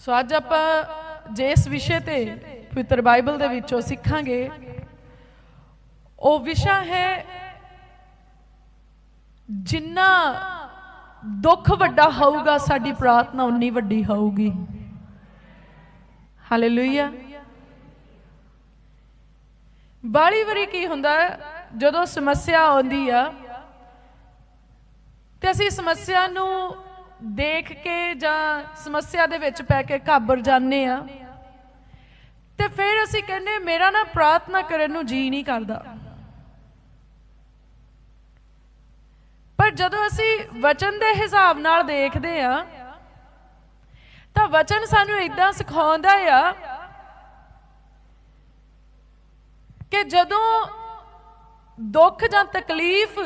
ਸੋ ਅੱਜ ਆਪਾਂ ਜਿਸ ਵਿਸ਼ੇ ਤੇ ਪਵਿੱਤਰ ਬਾਈਬਲ ਦੇ ਵਿੱਚੋਂ ਸਿੱਖਾਂਗੇ, ਉਹ ਵਿਸ਼ਾ ਹੈ ਜਿੰਨਾ ਦੁੱਖ ਵੱਡਾ ਹੋਊਗਾ, ਸਾਡੀ ਪ੍ਰਾਰਥਨਾ ਉਨੀ ਵੱਡੀ ਹੋਊਗੀ। ਹਾਲੇਲੂਇਆ ਬਾਲੀ ਵਾਰੀ ਕੀ ਹੁੰਦਾ, ਜਦੋਂ ਸਮੱਸਿਆ ਆਉਂਦੀ ਆ, ਤੇ ਅਸੀਂ ਸਮੱਸਿਆ ਨੂੰ ਦੇਖ ਕੇ ਜਾਂ ਸਮੱਸਿਆ ਦੇ ਵਿੱਚ ਪੈ ਕੇ ਘਾਬਰ ਜਾਂਦੇ ਆ। ਤੇ ਫਿਰ ਅਸੀਂ ਕਹਿੰਦੇ, ਮੇਰਾ ਨਾ ਪ੍ਰਾਰਥਨਾ ਕਰਨ ਨੂੰ ਜੀ ਨਹੀਂ ਕਰਦਾ। ਪਰ ਜਦੋਂ ਅਸੀਂ ਵਚਨ ਦੇ ਹਿਸਾਬ ਨਾਲ ਦੇਖਦੇ ਆ, ਤਾਂ ਵਚਨ ਸਾਨੂੰ ਇਦਾਂ ਸਿਖਾਉਂਦਾ ਆ ਕਿ ਜਦੋਂ ਦੁੱਖ ਜਾਂ ਤਕਲੀਫ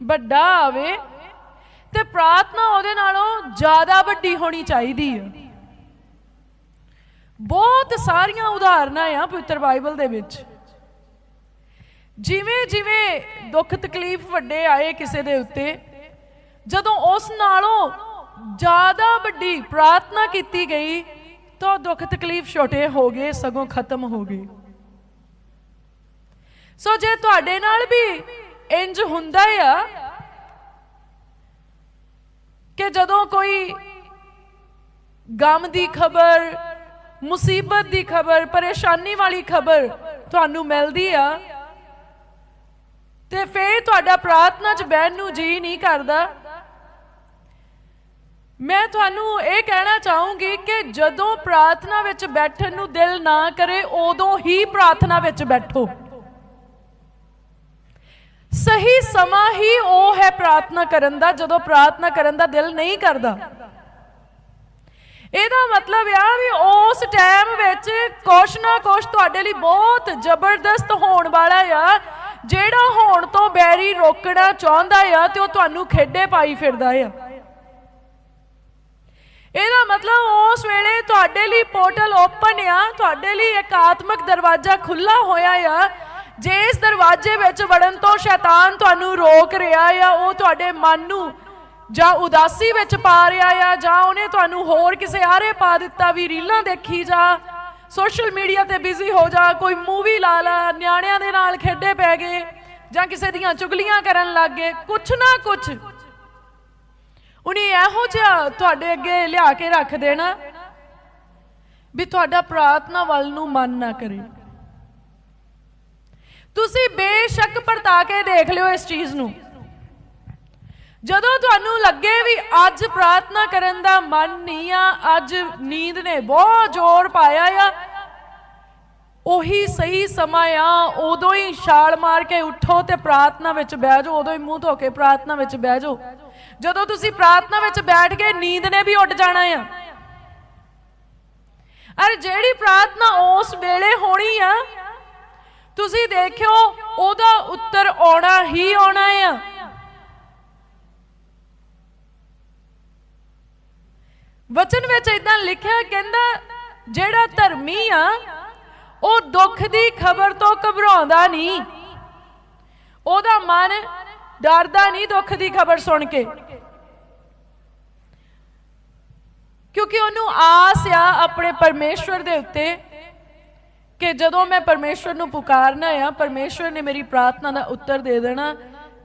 ਵੱਡਾ ਆਵੇ ਤੇ ਪ੍ਰਾਰਥਨਾ ਉਹਦੇ ਨਾਲੋਂ ਜ਼ਿਆਦਾ ਵੱਡੀ ਹੋਣੀ ਚਾਹੀਦੀ ਹੈ ਬਹੁਤ ਸਾਰੀਆਂ ਉਦਾਹਰਨਾਂ ਆ ਪਵਿੱਤਰ ਬਾਈਬਲ ਦੇ ਵਿੱਚ। ਜਿਵੇਂ ਜਿਵੇਂ ਦੁੱਖ ਤਕਲੀਫ ਵੱਡੇ ਆਏ ਕਿਸੇ ਦੇ ਉੱਤੇ, ਜਦੋਂ ਉਸ ਨਾਲੋਂ ਜ਼ਿਆਦਾ ਵੱਡੀ ਪ੍ਰਾਰਥਨਾ ਕੀਤੀ ਗਈ, ਤਾਂ ਦੁੱਖ ਤਕਲੀਫ ਛੋਟੇ ਹੋ ਗਏ, ਸਗੋਂ ਖਤਮ ਹੋ ਗਏ। ਸੋ ਜੇ ਤੁਹਾਡੇ ਨਾਲ ਵੀ ਇੰਜ ਹੁੰਦਾ ਆ ਕਿ ਜਦੋਂ ਕੋਈ ਗਮ ਦੀ ਖਬਰ, ਮੁਸੀਬਤ ਦੀ ਖਬਰ, ਪਰੇਸ਼ਾਨੀ ਵਾਲੀ ਖਬਰ ਤੁਹਾਨੂੰ ਮਿਲਦੀ ਆ, ਤੇ ਫੇਰ ਤੁਹਾਡਾ ਪ੍ਰਾਰਥਨਾ 'ਚ ਬਹਿਣ ਨੂੰ ਜੀ ਨਹੀਂ ਕਰਦਾ। ਮੈਂ ਤੁਹਾਨੂੰ ਇਹ ਕਹਿਣਾ ਚਾਹੂੰਗੀ ਕਿ ਜਦੋਂ ਪ੍ਰਾਰਥਨਾ ਵਿੱਚ ਬੈਠਣ ਨੂੰ ਦਿਲ ਨਾ ਕਰੇ, ਉਦੋਂ ਹੀ ਪ੍ਰਾਰਥਨਾ ਵਿੱਚ ਬੈਠੋ। ਸਹੀ ਸਮਾਂ ਹੀ ਉਹ ਹੈ ਪ੍ਰਾਰਥਨਾ ਕਰਨ ਦਾ, ਜਦੋਂ ਪ੍ਰਾਰਥਨਾ ਕਰਨ ਦਾ ਦਿਲ ਨਹੀਂ ਕਰਦਾ। ਇਹਦਾ ਮਤਲਬ ਆ ਵੀ ਉਸ ਟਾਈਮ ਵਿੱਚ ਕੁਛ ਨਾ ਕੁਛ ਤੁਹਾਡੇ ਲਈ ਬਹੁਤ ਜ਼ਬਰਦਸਤ ਹੋਣ ਵਾਲਾ ਆ, ਜਿਹੜਾ ਹੋਣ ਤੋਂ ਬੈਰੀ ਰੋਕਣਾ ਚਾਹੁੰਦਾ ਆ ਤੇ ਉਹ ਤੁਹਾਨੂੰ ਖੇਡੇ ਪਾਈ ਫਿਰਦਾ ਆ। ਇਹਦਾ ਮਤਲਬ ਉਸ ਵੇਲੇ ਤੁਹਾਡੇ ਲਈ ਪੋਰਟਲ ਓਪਨ ਆ, ਤੁਹਾਡੇ ਲਈ ਇੱਕ ਆਤਮਿਕ ਦਰਵਾਜ਼ਾ ਖੁੱਲਾ ਹੋਇਆ ਆ ਜੇ ਇਸ ਦਰਵਾਜ਼ੇ ਵਿੱਚ ਵੜਨ ਤੋਂ ਸ਼ੈਤਾਨ ਤੁਹਾਨੂੰ ਰੋਕ ਰਿਹਾ ਆ ਉਹ ਤੁਹਾਡੇ ਮਨ ਨੂੰ ਜਾਂ ਉਦਾਸੀ ਵਿੱਚ ਪਾ ਰਿਹਾ ਆ ਜਾਂ ਉਹਨੇ ਤੁਹਾਨੂੰ ਹੋਰ ਕਿਸੇ ਆਰੇ ਪਾ ਦਿੱਤਾ, ਵੀ ਰੀਲਾਂ ਦੇਖੀ ਜਾ ਸੋਸ਼ਲ ਮੀਡੀਆ ਤੇ ਬਿਜ਼ੀ ਹੋ ਜਾ, ਕੋਈ ਮੂਵੀ ਲਾ ਲਾ, ਨਿਆਣਿਆਂ ਦੇ ਨਾਲ ਖੇਡੇ ਪੈ ਗਏ ਜਾਂ ਕਿਸੇ ਦੀਆਂ ਚੁਗਲੀਆਂ ਕਰਨ ਲੱਗ ਗਏ, ਕੁਛ ਨਾ ਕੁਛ ਉਹਨੇ ਇਹੋ ਜਿਹਾ ਤੁਹਾਡੇ ਅੱਗੇ ਲਿਆ ਕੇ ਰੱਖ ਦੇਣਾ ਵੀ ਤੁਹਾਡਾ ਪ੍ਰਾਰਥਨਾ ਵੱਲ ਨੂੰ ਮਨ ਨਾ ਕਰੇ। ਤੁਸੀਂ ਬੇਸ਼ੱਕ ਪਰਤਾ ਕੇ ਦੇਖ ਲਿਓ ਇਸ ਚੀਜ਼ ਨੂੰ। ਜਦੋਂ ਤੁਹਾਨੂੰ ਲੱਗੇ ਵੀ ਅੱਜ ਪ੍ਰਾਰਥਨਾ ਕਰਨ ਦਾ ਮਨ ਨਹੀਂ ਆ, ਅੱਜ ਨੀਂਦ ਨੇ ਬਹੁਤ ਜ਼ੋਰ ਪਾਇਆ ਆ, ਉਹੀ ਸਹੀ ਸਮਾਂ ਆ, ਉਦੋਂ ਹੀ ਛਾਲ ਮਾਰ ਕੇ ਉੱਠੋ ਤੇ ਪ੍ਰਾਰਥਨਾ ਵਿੱਚ ਬਹਿ ਜਾਓ, ਉਦੋਂ ਹੀ ਮੂੰਹ ਧੋ ਕੇ ਪ੍ਰਾਰਥਨਾ ਵਿੱਚ ਬਹਿ ਜਾਓ। ਜਦੋਂ ਤੁਸੀਂ ਪ੍ਰਾਰਥਨਾ ਵਿੱਚ ਬੈਠ ਕੇ ਨੀਂਦ ਨੇ ਵੀ ਉੱਡ ਜਾਣਾ ਆ। ਅਰੇ ਜਿਹੜੀ ਪ੍ਰਾਰਥਨਾ ਉਸ ਵੇਲੇ ਹੋਣੀ ਆ ਤੁਸੀਂ ਦੇਖਿਓ, ਉਹਦਾ ਉੱਤਰ ਆਉਣਾ ਹੀ ਆਉਣਾ ਆ। ਵਚਨ ਵਿੱਚ ਇਦਾਂ ਲਿਖਿਆ, ਕਹਿੰਦਾ, ਜਿਹੜਾ ਧਰਮੀ ਆ, ਉਹ ਦੁੱਖ ਦੀ ਖਬਰ ਤੋਂ ਘਬਰਾਉਂਦਾ ਨਹੀਂ। ਉਹਦਾ ਮਨ ਡਰਦਾ ਨਹੀਂ ਦੁੱਖ ਦੀ ਖਬਰ ਸੁਣ ਕੇ। ਕਿਉਂਕਿ ਉਹਨੂੰ ਆਸ ਆ ਆਪਣੇ ਪਰਮੇਸ਼ਵਰ ਦੇ ਉੱਤੇ ਕਿ ਜਦੋਂ ਮੈਂ ਪਰਮੇਸ਼ਵਰ ਨੂੰ ਪੁਕਾਰਨਾ ਆ, ਪਰਮੇਸ਼ਵਰ ਨੇ ਮੇਰੀ ਪ੍ਰਾਰਥਨਾ ਦਾ ਉੱਤਰ ਦੇ ਦੇਣਾ।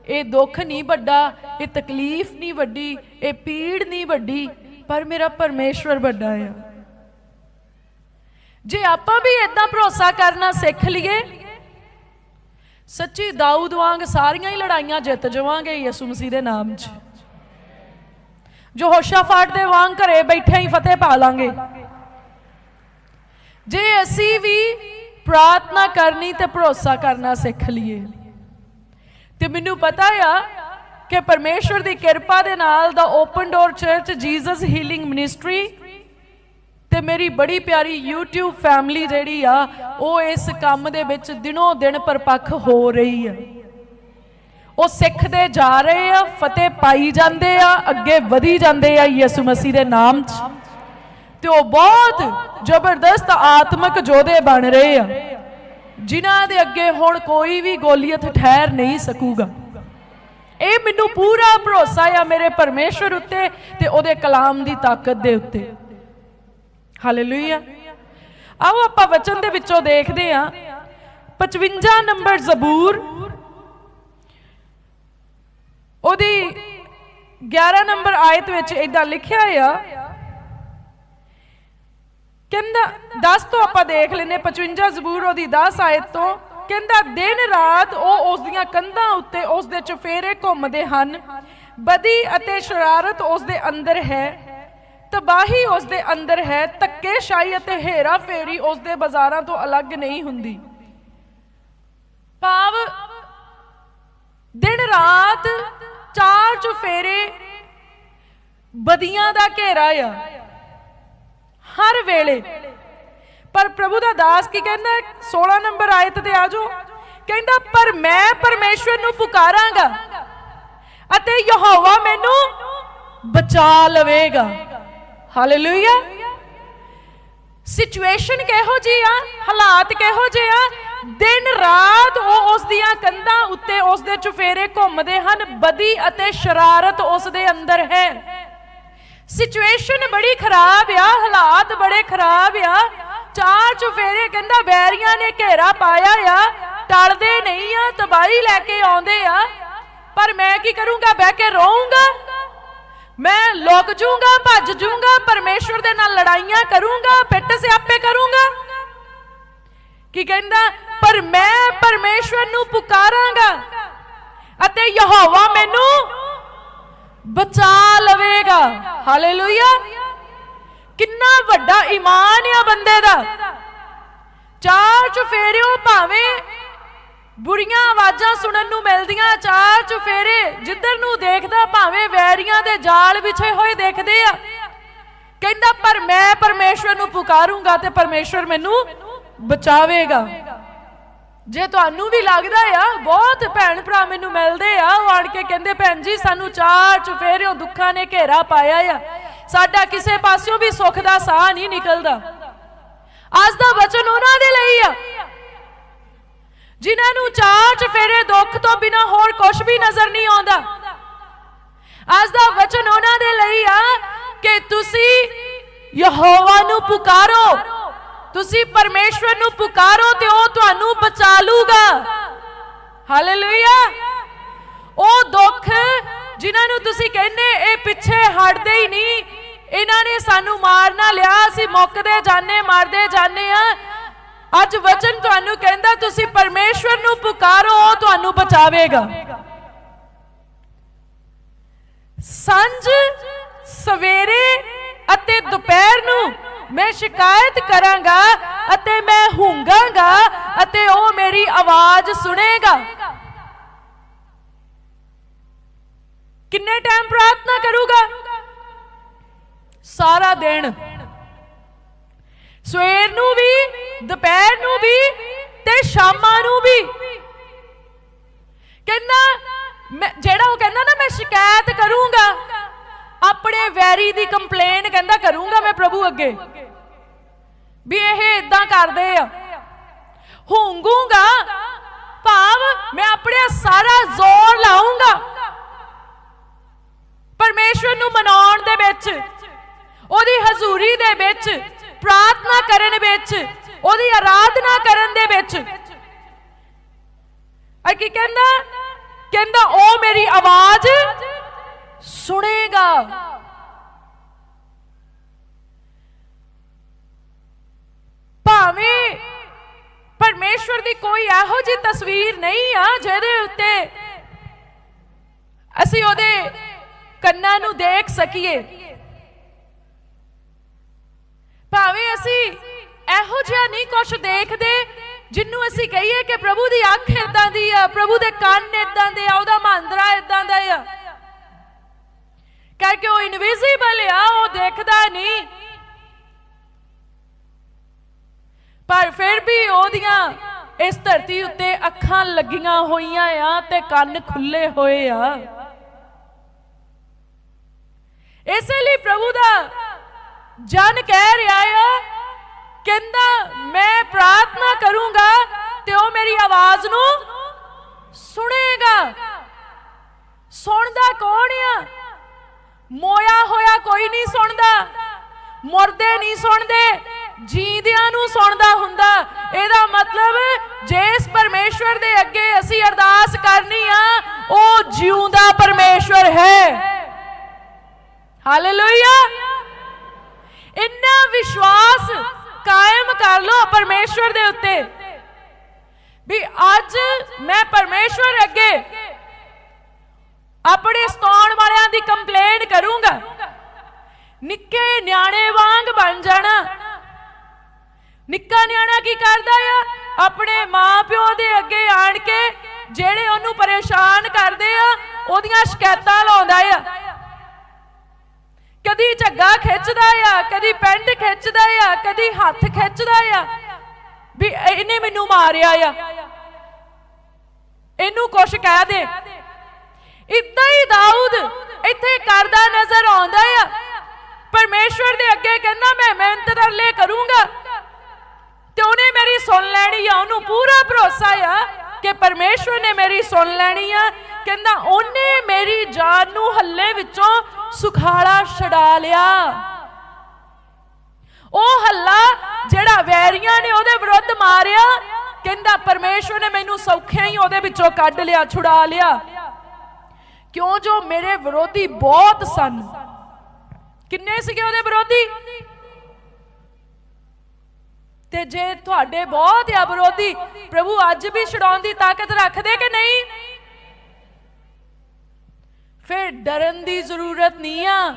ਇਹ ਦੁੱਖ ਨਹੀਂ ਵੱਡਾ, ਇਹ ਤਕਲੀਫ ਨਹੀਂ ਵੱਡੀ, ਇਹ ਪੀੜ ਨਹੀਂ ਵੱਡੀ, ਪਰ ਮੇਰਾ ਪਰਮੇਸ਼ਵਰ ਵੱਡਾ ਆ। ਜੇ ਆਪਾਂ ਵੀ ਇਦਾਂ ਭਰੋਸਾ ਕਰਨਾ ਸਿੱਖ ਲਈਏ, ਸੱਚੀ ਦਾਊਦ ਵਾਂਗ ਸਾਰੀਆਂ ਹੀ ਲੜਾਈਆਂ ਜਿੱਤ ਜਾਵਾਂਗੇ ਯਿਸੂ ਮਸੀਹ ਦੇ ਨਾਮ 'ਚ। ਜੋ ਹੋਸ਼ਾਫਾਟ ਦੇ ਵਾਂਗ ਘਰੇ ਬੈਠੇ ਹੀ ਫਤਿਹ ਪਾ ਲਾਂਗੇ। ਜੇ ਅਸੀਂ ਵੀ ਪ੍ਰਾਰਥਨਾ ਕਰਨੀ ਤੇ ਭਰੋਸਾ ਕਰਨਾ ਸਿੱਖ ਲਈਏ। ਤੇ ਮੈਨੂੰ ਪਤਾ ਆ ਕਿ ਪਰਮੇਸ਼ਵਰ ਦੀ ਕਿਰਪਾ ਦੇ ਨਾਲ ਦਾ open door church Jesus healing ministry ਤੇ ਮੇਰੀ ਬੜੀ ਪਿਆਰੀ YouTube ਫੈਮਿਲੀ ਜਿਹੜੀ ਆ, ਉਹ ਇਸ ਕੰਮ ਦੇ ਵਿੱਚ ਦਿਨੋਂ ਦਿਨ ਪਰਪੱਖ ਹੋ ਰਹੀ ਆ। ਉਹ ਸਿੱਖਦੇ ਜਾ ਰਹੇ ਆ, ਫਤਿਹ ਪਾਈ ਜਾਂਦੇ ਆ, ਅੱਗੇ ਵਧੀ ਜਾਂਦੇ ਆ ਯਿਸੂ ਮਸੀਹ ਦੇ ਨਾਮ 'ਚ। ਤੇ ਉਹ ਬਹੁਤ ਜ਼ਬਰਦਸਤ ਆਤਮਿਕ ਯੋਧੇ ਬਣ ਰਹੇ ਆ। ਜਿਨ੍ਹਾਂ ਦੇ ਅੱਗੇ ਹੁਣ ਕੋਈ ਵੀ ਗੋਲੀਅਤ ਠਹਿਰ ਨਹੀਂ ਸਕੂਗਾ। ਇਹ ਮੈਨੂੰ ਪੂਰਾ ਭਰੋਸਾ ਆ ਮੇਰੇ ਪਰਮੇਸ਼ਵਰ ਉੱਤੇ ਤੇ ਉਹਦੇ ਕਲਾਮ ਦੀ ਤਾਕਤ ਦੇ ਉੱਤੇ। ਹਾਲੇਲੂਇਆ ਆਓ ਆਪਾਂ ਵਚਨ ਦੇ ਵਿੱਚੋਂ ਦੇਖਦੇ ਹਾਂ। 55 ਨੰਬਰ ਜ਼ਬੂਰ। ਉਹਦੀ 11 ਨੰਬਰ ਆਇਤ ਵਿੱਚ ਇਦਾਂ ਲਿਖਿਆ ਆ ਕਹਿੰਦਾ 10 ਤੋਂ ਆਪਾਂ ਦੇਖ ਲੈਨੇ 55 ਜ਼ਬੂਰ ਉਹਦੀ 10 ਆਇਤ ਤੋਂ। ਕਹਿੰਦਾ, ਦਿਨ ਰਾਤ ਉਹ ਉਸ ਦੀਆਂ ਕੰਧਾਂ ਉੱਤੇ ਉਸ ਦੇ ਚੁਫੇਰੇ ਘੁੰਮਦੇ ਹਨ। ਬਦੀ ਅਤੇ ਸ਼ਰਾਰਤ ਉਸ ਦੇ ਅੰਦਰ ਹੈ। ਤਬਾਹੀ ਉਸ ਦੇ ਅੰਦਰ ਹੈ। ਧੱਕੇਸ਼ਾਹੀ ਅਤੇ ਹੇਰਾ ਫੇਰੀ ਉਸ ਦੇ ਬਾਜ਼ਾਰਾਂ ਤੋਂ ਅਲੱਗ ਨਹੀਂ ਹੁੰਦੀ। ਭਾਵ, ਦਿਨ ਰਾਤ ਚਾਰ ਚੁਫੇਰੇ ਬਦੀਆਂ ਦਾ ਘੇਰਾ ਆ। ਹਰ ਵੇਲੇ। ਪਰ ਪ੍ਰਭੂ ਦਾ ਦਾਸ ਕੀ ਕਹਿੰਦਾ? 16 ਨੰਬਰ ਆਇਤ ਤੇ ਆਜੋ ਕਹਿੰਦਾ, ਪਰ ਮੈਂ ਪਰਮੇਸ਼ਵਰ ਨੂੰ ਪੁਕਾਰਾਂਗਾ ਅਤੇ ਯਹੋਵਾ ਮੈਨੂੰ ਬਚਾ ਲਵੇਗਾ। ਹਾਲੇਲੂਇਆ ਸਿਚੁਏਸ਼ਨ ਕਿਹੋ ਜੀ ਆ? ਹਾਲਾਤ ਕਿਹੋ ਜਿਹੇ ਆ? ਦਿਨ ਰਾਤ ਉਹ ਉਸ ਦੀਆਂ ਕੰਧਾਂ ਉੱਤੇ ਉਸ ਦੇ ਚੁਫੇਰੇ ਘੁੰਮਦੇ ਹਨ, ਬਦੀ ਅਤੇ ਸ਼ਰਾਰਤ ਉਸ ਦੇ ਅੰਦਰ ਹੈ। ਸਿਚੁਏਸ਼ਨ ਬੜੀ ਖਰਾਬ ਆ, ਹਾਲਾਤ ਬੜੇ ਖਰਾਬ ਆ। ਚਾਰ ਚੁਫੇਰੇ ਕਹਿੰਦਾ ਬੈਰੀਆਂ ਨੇ ਘੇਰਾ ਪਾਇਆ ਆ, ਟਲਦੇ ਨਹੀਂ ਆ, ਤਬਾਹੀ ਲੈ ਕੇ ਆਉਂਦੇ ਆ। ਪਰ ਮੈਂ ਕੀ ਕਰੂੰਗਾ? ਬਹਿ ਕੇ ਰੋਊਂਗਾ ਮੈਂ ਲੁਕ ਜੂੰਗਾ, ਭੱਜ ਜੂੰਗਾ, ਪਰਮੇਸ਼ਵਰ ਦੇ ਨਾਲ ਲੜਾਈਆਂ ਕਰੂੰਗਾ ਪਿੱਟ ਸਿਆਪੇ ਕਰੂੰਗਾ। ਕੀ ਕਹਿੰਦਾ? ਪਰ ਮੈਂ ਪਰਮੇਸ਼ਵਰ ਨੂੰ ਪੁਕਾਰਾਂਗਾ ਅਤੇ ਯਹੋਵਾ ਮੈਨੂੰ ਬਚਾ ਲਵੇਗਾ ਹਾਲੇਲੂਇਆ ਕਿੰਨਾ ਵੱਡਾ ਈਮਾਨ ਆ ਬੰਦੇ ਦਾ। ਚਾਰ ਚੁਫੇਰਿਓ ਭਾਵੇਂ ਬੁਰੀਆਂ ਆਵਾਜ਼ਾਂ ਸੁਣਨ ਨੂੰ ਮਿਲਦੀਆਂ, ਚਾਰ ਚੁਫੇਰੇ ਜਿੱਧਰ ਨੂੰ ਦੇਖਦਾ, ਭਾਵੇਂ ਵੈਰੀਆਂ ਦੇ ਜਾਲ ਵਿਛੇ ਹੋਏ ਦੇਖਦੇ ਆ। ਕਹਿੰਦਾ, ਪਰ ਮੈਂ ਪਰਮੇਸ਼ਵਰ ਨੂੰ ਪੁਕਾਰੂੰਗਾ ਤੇ ਪਰਮੇਸ਼ਵਰ ਮੈਨੂੰ ਬਚਾਵੇਗਾ। ਜੇ ਤੁਹਾਨੂੰ ਵੀ ਲੱਗਦਾ ਆ, ਬਹੁਤ ਭੈਣ ਭਰਾ ਮੈਨੂੰ ਮਿਲਦੇ ਆ, ਉਹ ਆਣ ਕੇ ਕਹਿੰਦੇ, ਭੈਣ ਜੀ, ਸਾਨੂੰ ਚਾਰ ਚੁਫੇਰਿਓ ਦੁੱਖਾਂ ਨੇ ਘੇਰਾ ਪਾਇਆ ਆ। ਸਾਡਾ ਕਿਸੇ ਪਾਸਿਓਂ ਵੀ ਸੁੱਖ ਦਾ ਸਾਹ ਨਹੀਂ ਨਿਕਲਦਾ। ਅੱਜ ਦਾ ਵਚਨ ਉਹਨਾਂ ਦੇ ਲਈ ਆ। ਜਿਨ੍ਹਾਂ ਨੂੰ ਚਾਰ ਚਫੇਰੇ ਦੁੱਖ ਤੋਂ ਬਿਨਾ ਹੋਰ ਕੁਝ ਵੀ ਨਜ਼ਰ ਨਹੀਂ ਆਉਂਦਾ। ਅੱਜ ਦਾ ਵਚਨ ਉਹਨਾਂ ਦੇ ਲਈ ਆ ਕਿ ਤੁਸੀਂ ਯਹੋਵਾ ਨੂੰ ਪੁਕਾਰੋ। ਤੁਸੀਂ ਪਰਮੇਸ਼ਵਰ ਨੂੰ ਪੁਕਾਰੋ ਤੇ ਉਹ ਤੁਹਾਨੂੰ ਬਚਾ ਲੂਗਾ। ਹਾਲੇਲੂਇਆ ਉਹ ਦੁੱਖ ਜਿਨ੍ਹਾਂ ਨੂੰ ਤੁਸੀਂ ਕਹਿੰਦੇ, ਇਹ ਪਿੱਛੇ ਹਟਦੇ ਹੀ ਨਹੀਂ। ਇਹਨਾਂ ਨੇ ਸਾਨੂੰ ਮਾਰਨਾ ਲਿਆ, ਅਸੀਂ ਮੁੱਕਦੇ ਜਾਣੇ ਮਰਦੇ ਜਾਣੇ ਆ ਅੱਜ ਵਚਨ ਤੁਹਾਨੂੰ ਕਹਿੰਦਾ, ਤੁਸੀਂ ਪਰਮੇਸ਼ਵਰ ਨੂੰ ਪੁਕਾਰੋ, ਉਹ ਤੁਹਾਨੂੰ ਬਚਾਵੇਗਾ। ਸੰਝ ਸਵੇਰੇ ਅਤੇ ਦੁਪਹਿਰ ਨੂੰ ਮੈਂ ਸ਼ਿਕਾਇਤ ਕਰਾਂਗਾ ਅਤੇ ਮੈਂ ਹੂੰਗਾਂਗਾ ਅਤੇ ਉਹ ਮੇਰੀ ਆਵਾਜ਼ ਸੁਣੇਗਾ। ਕਿੰਨੇ ਟਾਈਮ ਪ੍ਰਾਰਥਨਾ ਕਰੂਗਾ? ਸਾਰਾ ਦਿਨ। ਸਵੇਰ ਨੂੰ ਵੀ, ਦੁਪਹਿਰ ਨੂੰ ਵੀ ਤੇ ਸ਼ਾਮਾਂ ਨੂੰ ਵੀ। ਕਹਿੰਦਾ, ਮੈਂ ਜਿਹੜਾ ਉਹ ਕਹਿੰਦਾ ਨਾ, ਮੈਂ ਸ਼ਿਕਾਇਤ ਕਰੂੰਗਾ ਆਪਣੇ ਵੈਰੀ ਦੀ ਕੰਪਲੇਨ ਕਹਿੰਦਾ ਕਰੂੰਗਾ ਮੈਂ ਪ੍ਰਭੂ ਅੱਗੇ। ਵੀ ਇਹ ਇਦਾਂ ਕਰਦੇ ਆ। ਹੂੰਗੂਗਾ, ਭਾਵ ਮੈਂ ਆਪਣੇ ਸਾਰਾ ਜ਼ੋਰ ਲਾਉਂਗਾ ਪਰਮੇਸ਼ਵਰ ਨੂੰ ਮਨਾਉਣ ਦੇ ਵਿੱਚ, ਉਹਦੀ ਹਜ਼ੂਰੀ ਦੇ ਵਿੱਚ, ਪ੍ਰਾਰਥਨਾ ਕਰਨ ਵਿੱਚ, ਉਹਦੀ ਆਰਾਧਨਾ ਕਰਨ ਦੇ ਵਿੱਚ। ਆ ਕੀ ਕਹਿੰਦਾ? ਕਹਿੰਦਾ, ਉਹ ਮੇਰੀ ਆਵਾਜ਼ ਸੁਣੇਗਾ। ਭਾਵੇਂ ਪਰਮੇਸ਼ਵਰ ਦੀ ਕੋਈ ਇਹੋ ਜਿਹੀ ਤਸਵੀਰ ਨਹੀਂ ਆ, ਜਿਹਦੇ ਉੱਤੇ ਅਸੀਂ ਉਹਦੇ ਕੰਨਾਂ ਨੂੰ ਦੇਖ ਸਕੀਏ। ਭਾਵੇਂ ਅਸੀਂ ਇਹੋ ਜਿਹਾ ਨਹੀਂ ਕੁਝ ਦੇਖਦੇ, ਜਿੰਨੂੰ ਅਸੀਂ ਕਹੀਏ ਕਿ ਪ੍ਰਭੂ ਦੀ ਅੱਖ ਇਦਾਂ ਦੀ ਆ, ਪ੍ਰਭੂ ਦੇ ਕੰਨ ਇਦਾਂ ਦੇ ਆ, ਉਹਦਾ ਮਾਂਦਰਾ ਇਦਾਂ ਦਾ ਆ। ਕਰਕੇ ਉਹ ਇਨਵਿਜ਼ੀਬਲ ਆ, ਉਹ ਦੇਖਦਾ ਨਹੀਂ। ਪਰ ਫਿਰ ਵੀ ਉਹਦੀਆਂ ਇਸ ਧਰਤੀ ਉੱਤੇ ਅੱਖਾਂ ਲੱਗੀਆਂ ਹੋਈਆਂ ਆ ਤੇ ਕੰਨ ਖੁੱਲੇ ਹੋਏ ਆ। ਇਸੇ ਲਈ ਪ੍ਰਭੂ ਦਾ ਜਨ ਕਹਿ ਰਿਹਾ ਆ, ਕਹਿੰਦਾ, ਮੈਂ ਪ੍ਰਾਰਥਨਾ ਕਰੂੰਗਾ ਤੇ ਉਹ ਮੇਰੀ ਆਵਾਜ਼ ਨੂੰ ਸੁਣੇਗਾ। ਸੁਣਦਾ ਕੌਣ ਮੋਇਆ ਹੋਇਆ ਕੋਈ ਨਹੀਂ ਸੁਣਦਾ। ਮੁਰਦੇ ਨਹੀਂ ਸੁਣਦੇ, ਜੀਂਦਿਆਂ ਨੂੰ ਸੁਣਦਾ ਹੁੰਦਾ। ਇਹਦਾ ਮਤਲਬ ਜਿਸ ਪਰਮੇਸ਼ਵਰ ਦੇ ਅੱਗੇ ਅਸੀਂ ਅਰਦਾਸ ਕਰਨੀ ਆ, ਉਹ ਜਿਉਂਦਾ ਪਰਮੇਸ਼ਵਰ ਹੈ। ਹਾਲੇਲੂਇਆ ਇੰਨਾ ਵਿਸ਼ਵਾਸ ਕਾਇਮ ਕਰ ਲੋ ਪਰਮੇਸ਼ਵਰ ਦੇ ਉੱਤੇ। ਵੀ ਅੱਜ ਮੈਂ ਪਰਮੇਸ਼ਵਰ ਅੱਗੇ ਆਪਣੇ ਸਤਾਉਣ ਵਾਲਿਆਂ ਦੀ ਕੰਪਲੇਨ ਕਰੂੰਗਾ। ਨਿੱਕੇ ਨਿਆਣੇ ਵਾਂਗ ਬਣ ਜਾਣਾ। ਨਿੱਕਾ ਨਿਆਣਾ ਕੀ ਕਰਦਾ ਆ? ਆਪਣੇ ਮਾਪਿਓ ਦੇ ਅੱਗੇ ਆਣ ਕੇ ਜਿਹੜੇ ਉਹਨੂੰ ਪਰੇਸ਼ਾਨ ਕਰਦੇ ਆ, ਉਹਦੀਆਂ ਸ਼ਿਕਾਇਤਾਂ ਲਾਉਂਦਾ ਆ। ਕਦੀ ਝੱਗਾ ਖਿੱਚਦਾ ਆ, ਕਦੀ ਪੈਂਟ ਖਿੱਚਦਾ ਆ, ਕਦੀ ਹੱਥ ਖਿੱਚਦਾ ਆ, ਵੀ ਇਹਨੇ ਮੈਨੂੰ ਮਾਰਿਆ ਆ। ਇਹਨੂੰ ਕੁਛ ਕਹਿ ਦੇ। ਇਦਾਂ ਹੀ ਦਾਊਦ ਇੱਥੇ ਕਰਦਾ ਨਜ਼ਰ ਆਉਂਦਾ ਆ। ਪਰਮੇਸ਼ਵਰ ਦੇ ਅੱਗੇ ਕਹਿੰਦਾ, ਮੈਂ ਮਿਹਨਤ ਤਰਲੇ ਕਰੂੰਗਾ। ਤੇ ਉਹਨੇ ਮੇਰੀ ਸੁਣ ਲੈਣੀ ਆ, ਉਹਨੂੰ ਪੂਰਾ ਭਰੋਸਾ ਆ ਕਿ ਪਰਮੇਸ਼ਵਰ ਨੇ ਮੇਰੀ ਸੁਣ ਲੈਣੀ ਆ। ਕਹਿੰਦਾ, ਉਹਨੇ ਮੇਰੀ ਜਾਨ ਨੂੰ ਹੱਲੇ ਵਿੱਚੋਂ ਸੁਖਾਲਾ ਛਡਾ ਲਿਆ। ਉਹ ਹੱਲਾ ਜਿਹੜਾ ਵੈਰੀਆਂ ਨੇ ਉਹਦੇ ਵਿਰੁੱਧ ਮਾਰਿਆ, ਕਹਿੰਦਾ, ਪਰਮੇਸ਼ਵਰ ਨੇ ਮੈਨੂੰ ਸੌਖਿਆ ਹੀ ਉਹਦੇ ਵਿੱਚੋਂ ਕੱਢ ਲਿਆ, ਛੁਡਾ ਲਿਆ। ਕਿਉਂ ਜੋ ਮੇਰੇ ਵਿਰੋਧੀ ਬਹੁਤ ਸਨ? ਕਿੰਨੇ ਸੀਗੇ ਉਹਦੇ ਵਿਰੋਧੀ? ਤੇ ਜੇ ਤੁਹਾਡੇ ਬਹੁਤ ਆ ਵਿਰੋਧੀ, ਪ੍ਰਭੂ ਅੱਜ ਵੀ ਛਡਾਉਣ ਦੀ ਤਾਕਤ ਰੱਖਦੇ ਕਿ ਨਹੀਂ? ਫਿਰ ਡਰਨ ਦੀ ਜ਼ਰੂਰਤ ਨਹੀਂ ਆ।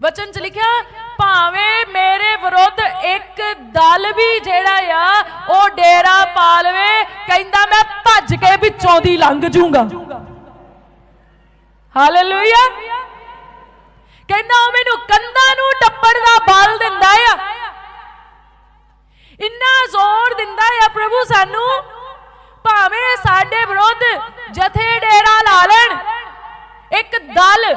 ਵਚਨ ਚ ਲਿਖਿਆ, ਭਾਵੇਂ ਮੇਰੇ ਵਿਰੁੱਧ ਇੱਕ ਦਲ ਵੀ ਜਿਹੜਾ ਆ, ਉਹ ਡੇਰਾ ਪਾ ਲਵੇ ਕਹਿੰਦਾ ਮੈਂ ਭੱਜ ਕੇ ਵਿੱਚੋਂ ਦੀ ਲੰਘ ਜੂੰਗਾ। ਹਾਲੇਲੂਇਆ ਕਹਿੰਦਾ ਉਹ ਮੈਨੂੰ ਕੰਧਾਂ ਨੂੰ ਟੱਪਣ ਦਾ ਬਲ ਦਿੰਦਾ ਆ। ਇੰਨਾ ਜ਼ੋਰ ਦਿੰਦਾ ਆ ਪ੍ਰਭੂ ਸਾਨੂੰ, ਭਾਵੇਂ ਸਾਡੇ ਵਿਰੁੱਧ ਜਥੇ ਡੇਰਾ ਲਾ ਲੈਣ, ਇੱਕ ਦਲ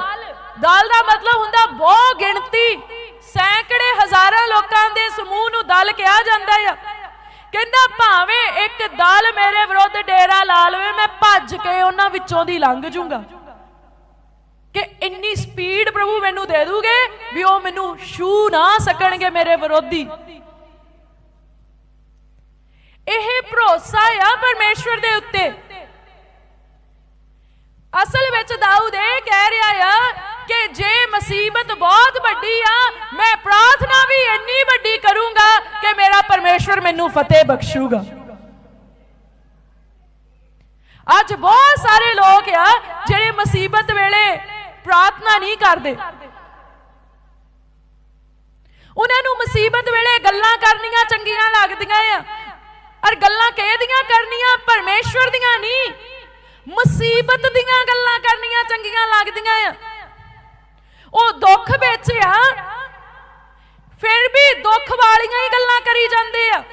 ਦਲ ਦਾ ਮਤਲਬ ਹੁੰਦਾ ਬਹੁ ਗਿਣਤੀ, ਸੈਂਕੜੇ ਹਜ਼ਾਰਾਂ ਲੋਕਾਂ ਦੇ ਸਮੂਹ ਨੂੰ ਦਲ ਕਿਹਾ ਜਾਂਦਾ ਆ। ਕਹਿੰਦਾ ਭਾਵੇਂ ਇੱਕ ਦਲ ਮੇਰੇ ਵਿਰੁੱਧ ਡੇਰਾ ਲਾ ਲਵੇ, ਮੈਂ ਭੱਜ ਕੇ ਉਹਨਾਂ ਵਿੱਚੋਂ ਦੀ ਲੰਘ ਜੂੰਗਾ। ਕਿ ਇੰਨੀ ਸਪੀਡ ਪ੍ਰਭੂ ਮੈਨੂੰ ਦੇ ਦੂਗੇ ਵੀ ਉਹ ਮੈਨੂੰ ਛੂ ਨਾ ਸਕਣਗੇ ਮੇਰੇ ਵਿਰੋਧੀ। ਇਹ ਭਰੋਸਾ ਆ ਪਰਮੇਸ਼ਵਰ ਦੇ ਉੱਤੇ। ਅਸਲ ਵਿੱਚ ਦਾਊਦ ਇਹ ਕਹਿ ਰਿਹਾ ਆ ਕਿ ਜੇ ਮੁਸੀਬਤ ਬਹੁਤ ਵੱਡੀ ਆ, ਮੈਂ ਪ੍ਰਾਰਥਨਾ ਵੀ ਇੰਨੀ ਵੱਡੀ ਕਰੂੰਗਾ ਕਿ ਮੇਰਾ ਪਰਮੇਸ਼ਵਰ ਮੈਨੂੰ ਫਤਿਹ ਬਖਸ਼ੂਗਾ। ਅੱਜ ਬਹੁਤ ਸਾਰੇ ਲੋਕ ਆ ਜਿਹੜੇ ਮੁਸੀਬਤ ਵੇਲੇ ਪ੍ਰਾਰਥਨਾ ਨਹੀਂ ਕਰਦੇ। ਉਹਨਾਂ ਨੂੰ ਮੁਸੀਬਤ ਵੇਲੇ ਗੱਲਾਂ ਕਰਨੀਆਂ ਚੰਗੀਆਂ ਲੱਗਦੀਆਂ ਆ। ਔਰ ਗੱਲਾਂ ਕਿਹਦੀਆਂ ਕਰਨੀਆਂ, ਪਰਮੇਸ਼ਵਰ ਦੀਆਂ ਨਹੀਂ। ਮੁਸੀਬਤ ਦੀਆਂ ਗੱਲਾਂ ਕਰਨੀਆਂ ਚੰਗੀਆਂ ਲੱਗਦੀਆਂ ਆ। ਉਹ ਦੁੱਖ ਵਿੱਚ ਆ। ਫਿਰ ਵੀ ਦੁੱਖ ਵਾਲੀਆਂ ਹੀ ਗੱਲਾਂ ਕਰੀ ਜਾਂਦੇ ਆ।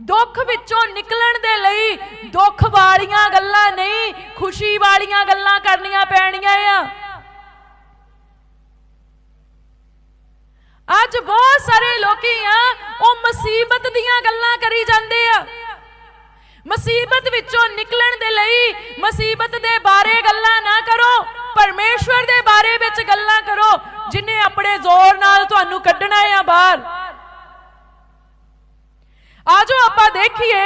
ਦੁੱਖ ਵਿੱਚੋਂ ਨਿਕਲਣ ਦੇ ਲਈ ਦੁੱਖ ਵਾਲੀਆਂ ਗੱਲਾਂ ਨਹੀਂ, ਖੁਸ਼ੀ ਵਾਲੀਆਂ ਗੱਲਾਂ ਕਰਨੀਆਂ ਪੈਣੀਆਂ ਆ। ਅੱਜ ਬਹੁਤ ਸਾਰੇ ਲੋਕੀ ਆ, ਉਹ ਮੁਸੀਬਤ ਦੀਆਂ ਗੱਲਾਂ ਕਰੀ ਜਾਂਦੇ ਆ। ਮੁਸੀਬਤ ਵਿੱਚੋਂ ਨਿਕਲਣ ਦੇ ਲਈ ਮੁਸੀਬਤ ਦੇ ਬਾਰੇ ਗੱਲਾਂ ਨਾ ਕਰੋ, ਪਰਮੇਸ਼ਵਰ ਦੇ ਬਾਰੇ ਵਿੱਚ ਗੱਲਾਂ ਕਰੋ, ਜਿਨੇ ਆਪਣੇ ਜ਼ੋਰ ਨਾਲ ਤੁਹਾਨੂੰ ਕੱਢਣਾ ਆ ਬਾਹਰ। ਆਜੋ ਆਪਾਂ ਦੇਖੀਏ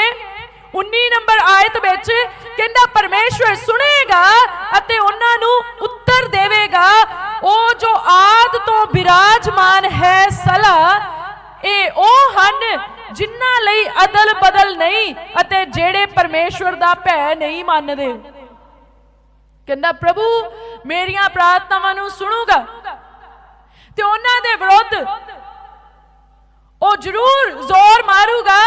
19 ਨੰਬਰ ਆਇਤ ਵਿੱਚ ਕਹਿੰਦਾ ਪਰਮੇਸ਼ਵਰ ਸੁਣੇਗਾ ਅਤੇ ਉਹਨਾਂ ਨੂੰ ਉੱਤਰ ਦੇਵੇਗਾ ਉਹ ਜੋ ਆਦ ਤੋਂ ਬਿਰਾਜਮਾਨ ਹੈ ਸਲਾ ਇਹ ਉਹ ਹਨ ਜਿਨ੍ਹਾਂ ਲਈ ਅਦਲ ਬਦਲ ਨਹੀਂ ਅਤੇ ਜਿਹੜੇ ਪਰਮੇਸ਼ਵਰ ਦਾ ਭੈ ਨਹੀਂ ਮੰਨਦੇ ਕਹਿੰਦਾ ਪ੍ਰਭੂ ਮੇਰੀਆਂ ਪ੍ਰਾਰਥਨਾਵਾਂ ਨੂੰ ਸੁਣੂਗਾ ਤੇ ਉਹਨਾਂ ਦੇ ਵਿਰੁੱਧ ਉਹ ਜ਼ਰੂਰ ਜ਼ੋਰ ਮਾਰੂਗਾ